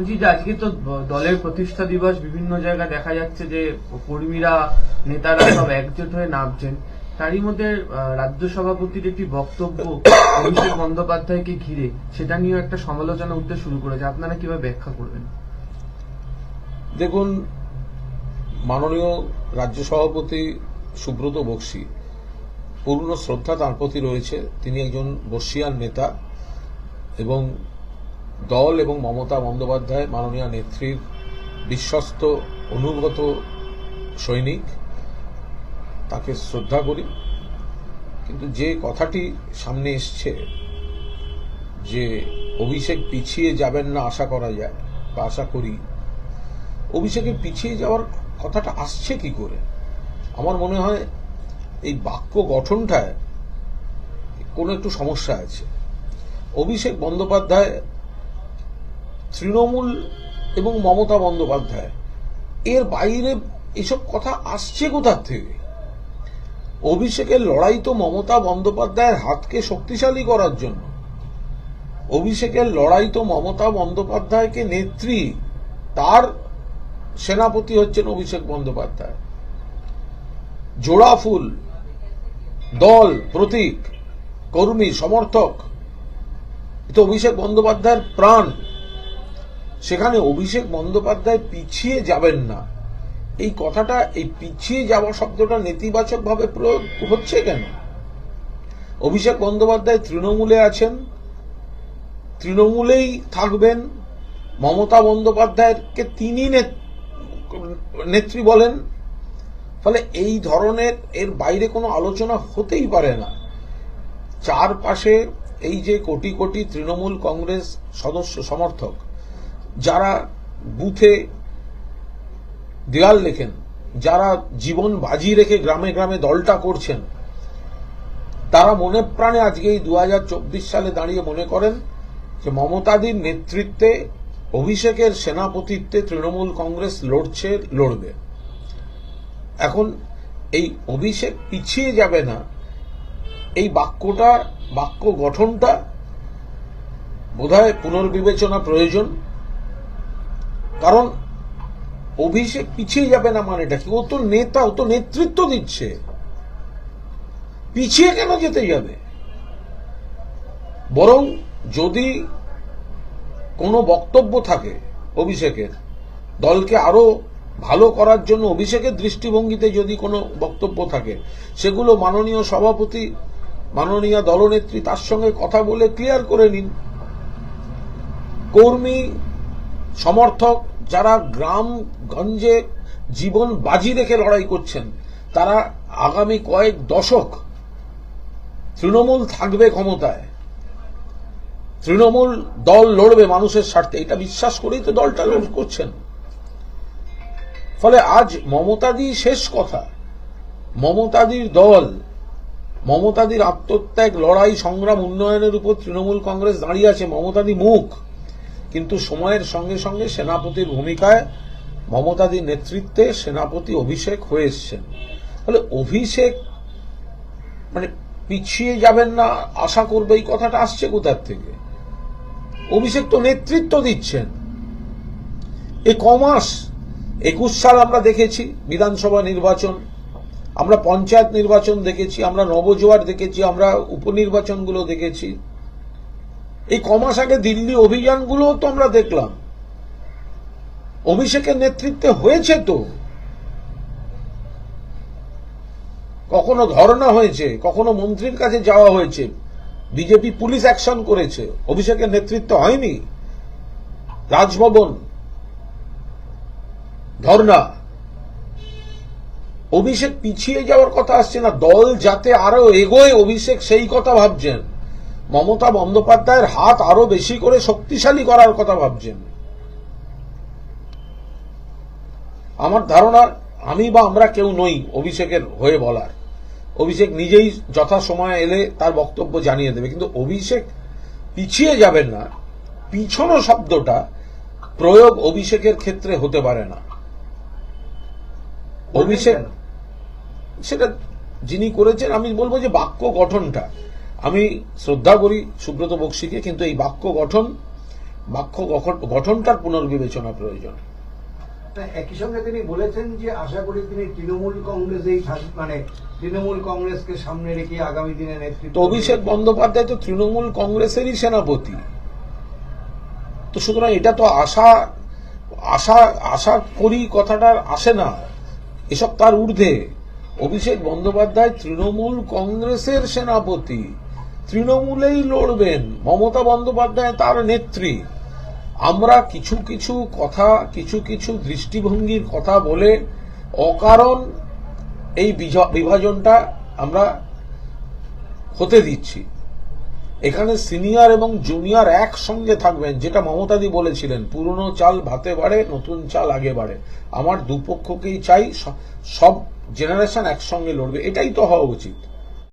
বলছি যে আজকে তো দলের প্রতিষ্ঠা দিবস, বিভিন্ন জায়গায় দেখা যাচ্ছে যে কর্মীরা, নেতারা সব একজোট হয়ে নামছেন। তারই মধ্যে রাজ্য সভাপতির একটি বক্তব্য অভিষেক বন্দ্যোপাধ্যায়কে ঘিরে, সেটা নিয়েও একটা সমালোচনা উঠতে শুরু করেছে। আপনারা কীভাবে ব্যাখ্যা করবেন? দেখুন, মাননীয় রাজ্য সভাপতি সুব্রত বক্সি পূর্ণ শ্রদ্ধা তাঁর প্রতি রয়েছে। তিনি একজন বর্ষিয়ান নেতা এবং দল এবং মমতা বন্দ্যোপাধ্যায় মাননীয় নেত্রীর বিশ্বস্ত অনুগত সৈনিক, তাকে শ্রদ্ধা করি। কিন্তু যে কথাটি সামনে এসছে, যে অভিষেক পিছিয়ে যাবেন না আশা করা যায় বা আশা করি অভিষেকের পিছিয়ে যাওয়ার কথাটা আসছে কি করে? আমার মনে হয় এই বাক্য গঠনটায় কোনো একটু সমস্যা আছে। অভিষেক বন্দ্যোপাধ্যায় তৃণমূল এবং মমতা বন্দ্যোপাধ্যায়, এর বাইরে এসব কথা আসছে কোথার থেকে? অভিষেকের লড়াই তো মমতা বন্দ্যোপাধ্যায়ের হাতকে শক্তিশালী করার জন্য। অভিষেকের লড়াই তো মমতা বন্দ্যোপাধ্যায়কে নেত্রী, তার সেনাপতি হচ্ছেন অভিষেক বন্দ্যোপাধ্যায়। জোড়া ফুল, দল, প্রতীক, কর্মী, সমর্থক তো অভিষেক বন্দ্যোপাধ্যায়ের প্রাণ। সেখানে অভিষেক বন্দ্যোপাধ্যায় পিছিয়ে যাবেন না। এই কথাটা, এই পিছিয়ে যাওয়া শব্দটা নেতিবাচক ভাবে প্রয়োগ হচ্ছে কেন? অভিষেক বন্দ্যোপাধ্যায় তৃণমূলে আছেন, তৃণমূলেই থাকবেন। মমতা বন্দ্যোপাধ্যায়কে তিনি নেত- নেত্রী বলেন। ফলে এই ধরনের এর বাইরে কোনো আলোচনা হতেই পারে না। চারপাশে এই যে কোটি কোটি তৃণমূল কংগ্রেস সদস্য, সমর্থক যারা বুথে দেয়াল লেখেন, যারা জীবন বাজি রেখে গ্রামে গ্রামে দলটা করছেন, তারা মনে প্রাণে আজকে এই দু সালে দাঁড়িয়ে মনে করেন যে মমতাদির নেতৃত্বে অভিষেকের সেনাপতিত্বে তৃণমূল কংগ্রেস লড়ছে, লড়বে। এখন এই অভিষেক পিছিয়ে যাবে না, এই বাক্যটা, বাক্য গঠনটা বোধহয় পুনর্বিবেচনা প্রয়োজন। কারণ অভিষেক পিছিয়ে যাবে না মানেটা কি? ও তো নেতা, ও তো নেতৃত্ব দিচ্ছে। পিছিয়ে কেন যেতে যাবে? বরং যদি কোনো বক্তব্য থাকে অভিষেকের, দলকে আরও ভালো করার জন্য অভিষেকের দৃষ্টিভঙ্গিতে যদি কোনো বক্তব্য থাকে, সেগুলো মাননীয় সভাপতি, মাননীয় দলনেত্রী তার সঙ্গে কথা বলে ক্লিয়ার করে নিন। কর্মী, সমর্থক যারা গ্রাম গঞ্জে জীবন বাজি রেখে লড়াই করছেন, তারা আগামী কয়েক দশক তৃণমূল থাকবে ক্ষমতায়। তৃণমূল দল লড়বে মানুষের স্বার্থে, এটা বিশ্বাস করেই তো দলটা লড়, করছেন। ফলে আজ মমতাদি শেষ কথা। মমতাদির দল, মমতাদির আত্মত্যাগ লড়াই, সংগ্রাম, উন্নয়নের উপর তৃণমূল কংগ্রেস দাঁড়িয়ে আছে, মমতাদি মুখ। কিন্তু সময়ের সঙ্গে সঙ্গে সেনাপতির ভূমিকায় মমতাদির নেতৃত্বে সেনাপতি অভিষেক হয়ে এসছেন। তাহলে অভিষেক মানে পিছিয়ে যাবেন না আশা করবে এই কথাটা আসছে কোথার থেকে? অভিষেক তো নেতৃত্ব দিচ্ছেন। এ কমাস, একুশ সাল আমরা দেখেছি বিধানসভা নির্বাচন, আমরা পঞ্চায়েত নির্বাচন দেখেছি, আমরা নবজোয়ার দেখেছি, আমরা উপনির্বাচনগুলো দেখেছি। এই কমাস আগে দিল্লি অভিযানগুলোও তো আমরা দেখলাম। অভিষেকের নেতৃত্বে হয়েছে তো। কখনো ধর্ণা হয়েছে, কখনো মন্ত্রীর কাছে যাওয়া হয়েছে। বিজেপি পুলিশ অ্যাকশন করেছে, অভিষেকের নেতৃত্ব হয়নি। রাজভবন, ধর্ণা। অভিষেক পিছিয়ে যাওয়ার কথা আসছে না, দল যাতে আরও এগোয়, অভিষেক সেই কথা ভাবছেন। মমতা বন্দ্যোপাধ্যায়ের হাত আরও বেশি করে শক্তিশালী করার কথা ভাবছেন। আমার ধারণা আমি বা আমরা কেউ নই অভিষেকের হয়ে বলার। অভিষেক নিজেই যথা সময় এলে তার বক্তব্য জানিয়ে দেবে কিন্তু অভিষেক পিছিয়ে যাবেন না। পিছনো শব্দটা প্রয়োগ অভিষেকের ক্ষেত্রে হতে পারে না। অভিষেক সেটা যিনি করেছেন আমি বলব যে বাক্য গঠনটা। আমি শ্রদ্ধা করি সুব্রত বক্সিকে কিন্তু এই বাক্য গঠন বাক্য গঠন- গঠনটার পুনর্বিবেচনা প্রয়োজন। তা একই সঙ্গে তিনি বলেছেন যে আশা করি তিনি তৃণমূল কংগ্রেসেই মানে তৃণমূল কংগ্রেসকে সামনে রেখে আগামী দিনে নেতৃত্ব অভিষেক বন্দ্যোপাধ্যায় তো তৃণমূল কংগ্রেসেরই সেনাপতি। তো সুতরাং এটা তো আশা আশা আশা করি কথাটা আসে না। এসব তার ঊর্ধ্বে। অভিষেক বন্দ্যোপাধ্যায় তৃণমূল কংগ্রেসের সেনাপতি। তৃণমূলেই লড়বেন মমতা বন্দ্যোপাধ্যায় তার নেত্রী। আমরা কিছু কিছু কথা, কিছু কিছু দৃষ্টিভঙ্গির কথা বলে অকারণ এই বিভাজনটা আমরা হতে দিচ্ছি। এখানে সিনিয়র এবং জুনিয়র একসঙ্গে থাকবেন, যেটা মমতাদি বলেছিলেন, পুরনো চাল ভাতে বাড়ে, নতুন চাল আগে বাড়ে। আমার দুপক্ষকেই চাই সব জেনারেশন একসঙ্গে লড়বে, এটাই তো হওয়া উচিত।